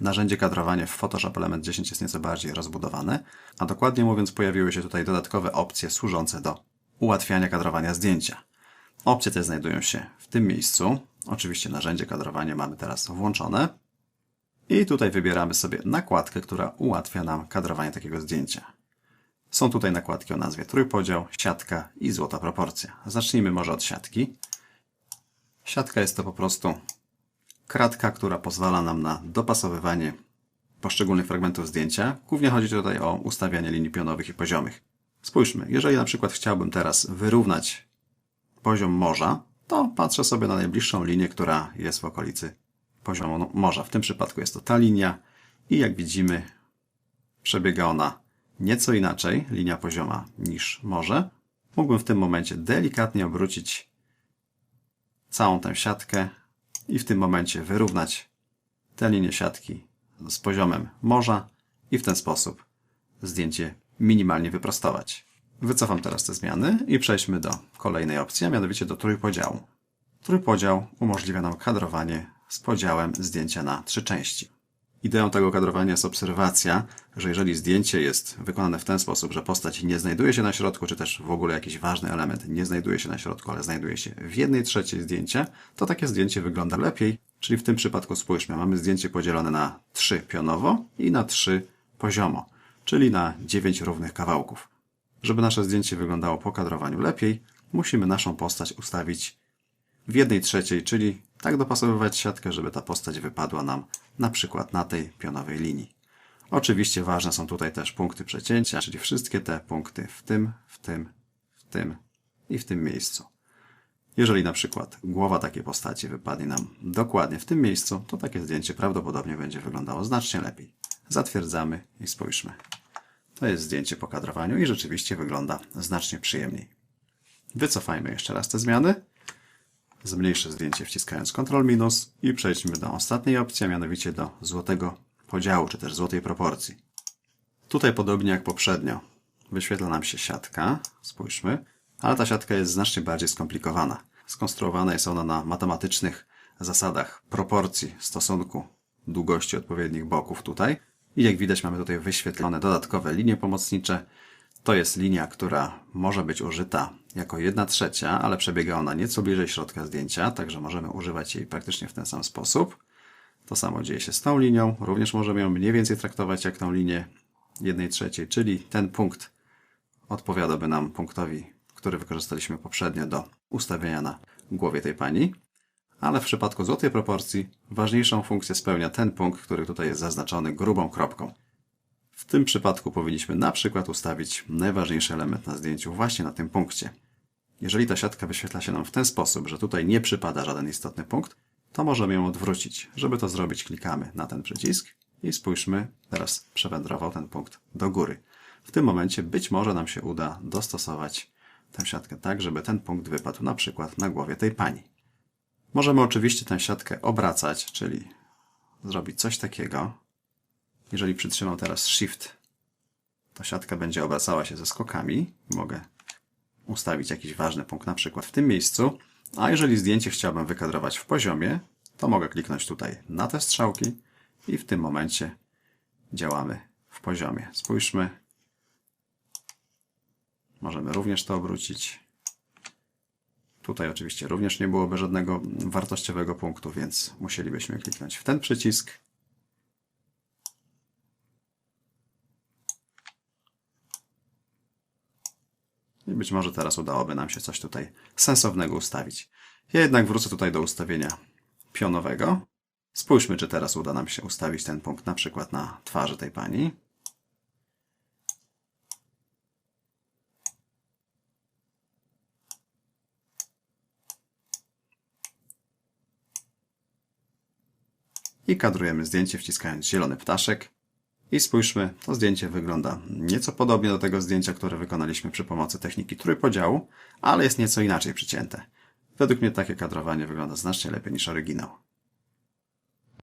narzędzie kadrowanie w Photoshop Element 10 jest nieco bardziej rozbudowane, a dokładnie mówiąc pojawiły się tutaj dodatkowe opcje służące do ułatwiania kadrowania zdjęcia. Opcje te znajdują się w tym miejscu. Oczywiście narzędzie kadrowania mamy teraz włączone. I tutaj wybieramy sobie nakładkę, która ułatwia nam kadrowanie takiego zdjęcia. Są tutaj nakładki o nazwie trójpodział, siatka i złota proporcja. Zacznijmy może od siatki. Siatka jest to po prostu kratka, która pozwala nam na dopasowywanie poszczególnych fragmentów zdjęcia. Głównie chodzi tutaj o ustawianie linii pionowych i poziomych. Spójrzmy, jeżeli na przykład chciałbym teraz wyrównać poziom morza, to patrzę sobie na najbliższą linię, która jest w okolicy poziomu morza. W tym przypadku jest to ta linia i jak widzimy przebiega ona nieco inaczej, linia pozioma niż morze. Mógłbym w tym momencie delikatnie obrócić całą tę siatkę i w tym momencie wyrównać tę linię siatki z poziomem morza i w ten sposób zdjęcie minimalnie wyprostować. Wycofam teraz te zmiany i przejdźmy do kolejnej opcji, a mianowicie do trójpodziału. Trójpodział umożliwia nam kadrowanie z podziałem zdjęcia na trzy części. Ideą tego kadrowania jest obserwacja, że jeżeli zdjęcie jest wykonane w ten sposób, że postać nie znajduje się na środku, czy też w ogóle jakiś ważny element nie znajduje się na środku, ale znajduje się w jednej trzeciej zdjęcia, to takie zdjęcie wygląda lepiej. Czyli w tym przypadku spójrzmy, mamy zdjęcie podzielone na trzy pionowo i na trzy poziomo, czyli na dziewięć równych kawałków. Żeby nasze zdjęcie wyglądało po kadrowaniu lepiej, musimy naszą postać ustawić w jednej trzeciej, czyli tak dopasowywać siatkę, żeby ta postać wypadła nam na przykład na tej pionowej linii. Oczywiście ważne są tutaj też punkty przecięcia, czyli wszystkie te punkty w tym, w tym, w tym i w tym miejscu. Jeżeli na przykład głowa takiej postaci wypadnie nam dokładnie w tym miejscu, to takie zdjęcie prawdopodobnie będzie wyglądało znacznie lepiej. Zatwierdzamy i spójrzmy. To jest zdjęcie po kadrowaniu i rzeczywiście wygląda znacznie przyjemniej. Wycofajmy jeszcze raz te zmiany. Zmniejszę zdjęcie wciskając Ctrl minus i przejdźmy do ostatniej opcji, a mianowicie do złotego podziału, czy też złotej proporcji. Tutaj podobnie jak poprzednio wyświetla nam się siatka, spójrzmy, ale ta siatka jest znacznie bardziej skomplikowana. Skonstruowana jest ona na matematycznych zasadach proporcji stosunku długości odpowiednich boków tutaj. I jak widać mamy tutaj wyświetlone dodatkowe linie pomocnicze. To jest linia, która może być użyta jako jedna trzecia, ale przebiega ona nieco bliżej środka zdjęcia, także możemy używać jej praktycznie w ten sam sposób. To samo dzieje się z tą linią. Również możemy ją mniej więcej traktować jak tą linię jednej trzeciej, czyli ten punkt odpowiadałby nam punktowi, który wykorzystaliśmy poprzednio do ustawienia na głowie tej pani. Ale w przypadku złotej proporcji ważniejszą funkcję spełnia ten punkt, który tutaj jest zaznaczony grubą kropką. W tym przypadku powinniśmy na przykład ustawić najważniejszy element na zdjęciu właśnie na tym punkcie. Jeżeli ta siatka wyświetla się nam w ten sposób, że tutaj nie przypada żaden istotny punkt, to możemy ją odwrócić. Żeby to zrobić, klikamy na ten przycisk i spójrzmy, teraz przewędrował ten punkt do góry. W tym momencie być może nam się uda dostosować tę siatkę tak, żeby ten punkt wypadł na przykład na głowie tej pani. Możemy oczywiście tę siatkę obracać, czyli zrobić coś takiego. Jeżeli przytrzymam teraz Shift, to siatka będzie obracała się ze skokami. Mogę ustawić jakiś ważny punkt, na przykład w tym miejscu. A jeżeli zdjęcie chciałbym wykadrować w poziomie, to mogę kliknąć tutaj na te strzałki i w tym momencie działamy w poziomie. Spójrzmy. Możemy również to obrócić. Tutaj oczywiście również nie byłoby żadnego wartościowego punktu, więc musielibyśmy kliknąć w ten przycisk. I być może teraz udałoby nam się coś tutaj sensownego ustawić. Ja jednak wrócę tutaj do ustawienia pionowego. Spójrzmy, czy teraz uda nam się ustawić ten punkt na przykład na twarzy tej pani. I kadrujemy zdjęcie wciskając zielony ptaszek. I spójrzmy, to zdjęcie wygląda nieco podobnie do tego zdjęcia, które wykonaliśmy przy pomocy techniki trójpodziału, ale jest nieco inaczej przycięte. Według mnie takie kadrowanie wygląda znacznie lepiej niż oryginał.